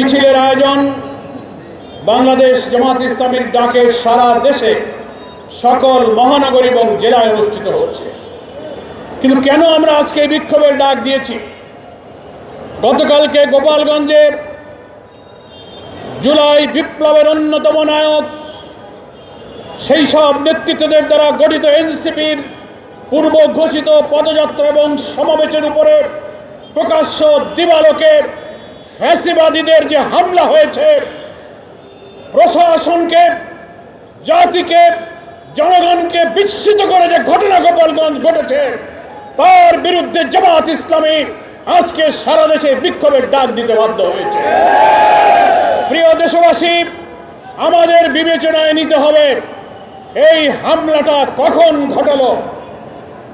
মিছিলের আয়োজন বাংলাদেশ জামাত ইসলামীর ডাকে সারা দেশে সকল মহানগর এবং জেলায় অনুষ্ঠিত হচ্ছে। কিন্তু কেন আমরা আজকে বিক্ষোভের ডাক দিয়েছি? গতকালকে গোপালগঞ্জে জুলাই বিপ্লবের অন্যতম নায়ক, সেই সব নেতৃত্বদের দ্বারা গঠিত এনসিপির পূর্ব ঘোষিত পদযাত্রা এবং সমাবেশের উপরে প্রকাশ্য দিবালোকে ফ্যাসিবাদীদের যে হামলা হয়েছে, প্রশাসনকে, জাতিকে, জনগণকে বিস্মিত করে যে ঘটনা গোপালগঞ্জ ঘটেছে, তার বিরুদ্ধে জামাত ইসলামী আজকে সারা দেশে বিক্ষোভের ডাক দিতে বাধ্য হয়েছে। প্রিয় দেশবাসী, আমাদের বিবেচনায় নিতে হবে, এই হামলাটা কখন ঘটলো?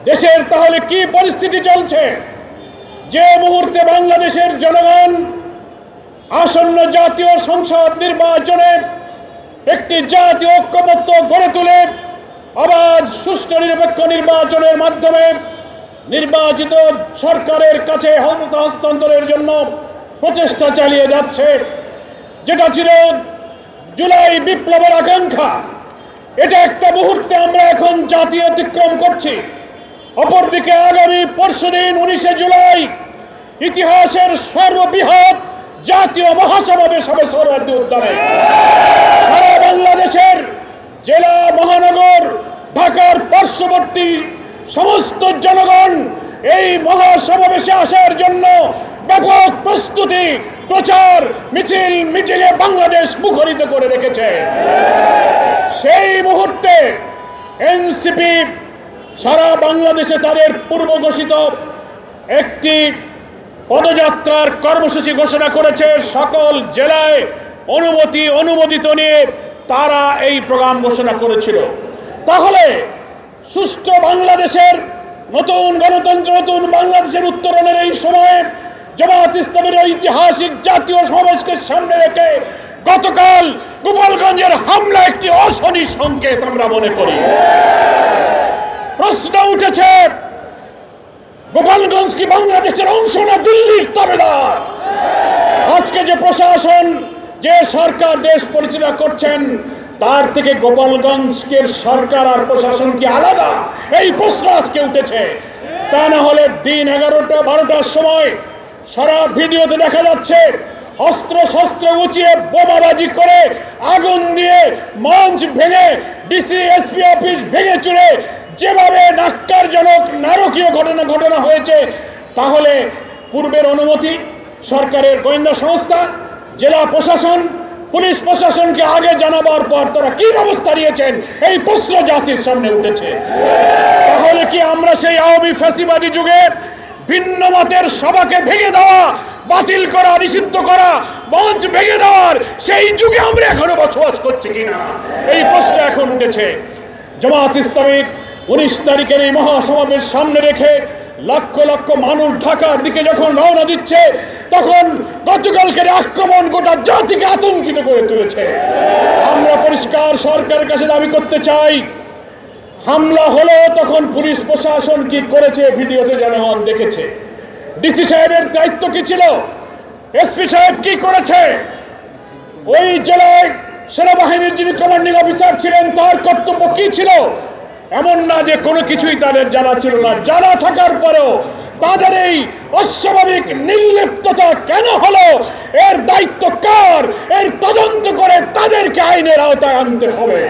দেশের তাহলে কি পরিস্থিতি চলছে? যে মুহূর্তে বাংলাদেশের জনগণ আসন্ন জাতীয় সংসদ নির্বাচনে একটি জাতীয় ঐক্যমত্য গড়ে তুলে আবার সুষ্ঠু নিরপেক্ষ নির্বাচনের মাধ্যমে নির্বাচিত সরকারের কাছে ক্ষমতা হস্তান্তরের জন্য প্রচেষ্টা চালিয়ে যাচ্ছে। যেটা ছিল জুলাই বিপ্লবের আকাঙ্ক্ষা, এটা একটা মুহূর্তে আমরা এখন জাতীয় অতিক্রম করছি। অপরদিকে আগামী পরশুদিন উনিশে জুলাই ইতিহাসের সর্ববৃহৎ জাতীয় মহাসমাবেশ হবে সৌরার্দি উদ্যানে। সারা বাংলাদেশের জেলা, মহানগর, ঢাকার পার্শ্ববর্তী সমস্ত জনগণ এই মহাসমাবেশে আসার জন্য ব্যাপক প্রস্তুতি, প্রচার, মিছিল, মিটিংয়ে বাংলাদেশ মুখরিত করে রেখেছে। সেই মুহূর্তে এনসিপি সারা বাংলাদেশে তাদের পূর্ব ঘোষিত একটি পদযাত্রার কর্মসূচি ঘোষণা করেছে সকল জেলায় অনুমতি অনুমোদিত নিয়ে তারা এই প্রোগ্রাম ঘোষণা করেছিল। তাহলে সুষ্ঠু বাংলাদেশের নতুন গণতন্ত্র, নতুন বাংলাদেশের উত্তরণের এই সময়ে জামাত ইসলামের ঐতিহাসিক জাতীয় সমাবেশকে সামনে রেখে গতকাল গোপালগঞ্জের হামলা একটি অশনি সংকেত আমরা মনে করি। প্রশ্ন উঠেছে গোপালগঞ্জ কি বাংলাদেশের অংশ না দিল্লির তবেদার আজকে যে প্রশাসন, যে সরকার দেশ পরিচালনা করছেন, তার থেকে গোপালগঞ্জকে সরকার আর প্রশাসন কি আলাদা? এই প্রশ্ন আজকে উঠেছে। তা না হলে দিন এগারোটা, বারোটার সময় সারা ভিডিওতে দেখা যাচ্ছে অস্ত্র শস্ত্র উঁচিয়ে বোমাবাজি করে আগুন দিয়ে মঞ্চ ভেঙে, ডিসি, এসপি অফিস ভেঙে চুড়ে যেভাবে নাক্কারজনক নারকীয় ঘটনা ঘটনা হয়েছে, তাহলে পূর্বের অনুমতি সরকারের গোয়েন্দা সংস্থা, জেলা প্রশাসন, পুলিশ প্রশাসনকে আগে জানাবার পর তারা কি ব্যবস্থা নিয়েছেন, এই প্রশ্ন জাতির সামনে উঠেছে। তাহলে কি আমরা সেই আওয়ামী ফ্যাসিবাদী যুগে ভিন্ন মতের সভাকে ভেঙে দেওয়া, বাতিল করা, নিষিদ্ধ করা, মঞ্চ ভেঙে দেওয়ার সেই যুগে আমরা এখনও বসবাস করছি কিনা? এই প্রশ্ন এখন উঠেছে। জামাত ইসলামিক উনিশ তারিখের এই মহাসমাবেশ সামনে রেখে লক্ষ লক্ষ মানুষ ঢাকার দিকে যখন রওনা দিচ্ছে, তখন গতকালকের আক্রমণ গোটা জাতিকে আতঙ্কিত করে তুলেছে। আমরা পরিষ্কার সরকারের কাছে দাবি করতে চাই, হামলা হলো তখন পুলিশ প্রশাসন কি করেছে ভিডিওতে জনগণ দেখেছে। ডিসি সাহেবের দায়িত্ব কি ছিল? এসপি সাহেব কি করেছে? ওই জেলায় সেনাবাহিনীর যিনি কমান্ডিং অফিসার ছিলেন, তার কর্তব্য কি ছিল? এমন না যে কোনো কিছুই তাদের জানা ছিল না। জানা থাকার পরেও তাদের এই অস্বাভাবিক নির্লিপ্ততা কেন হলো? এর দায়িত্ব কার? এর তদন্ত করে তাদেরকে আইনের আওতায় আনতে হবে।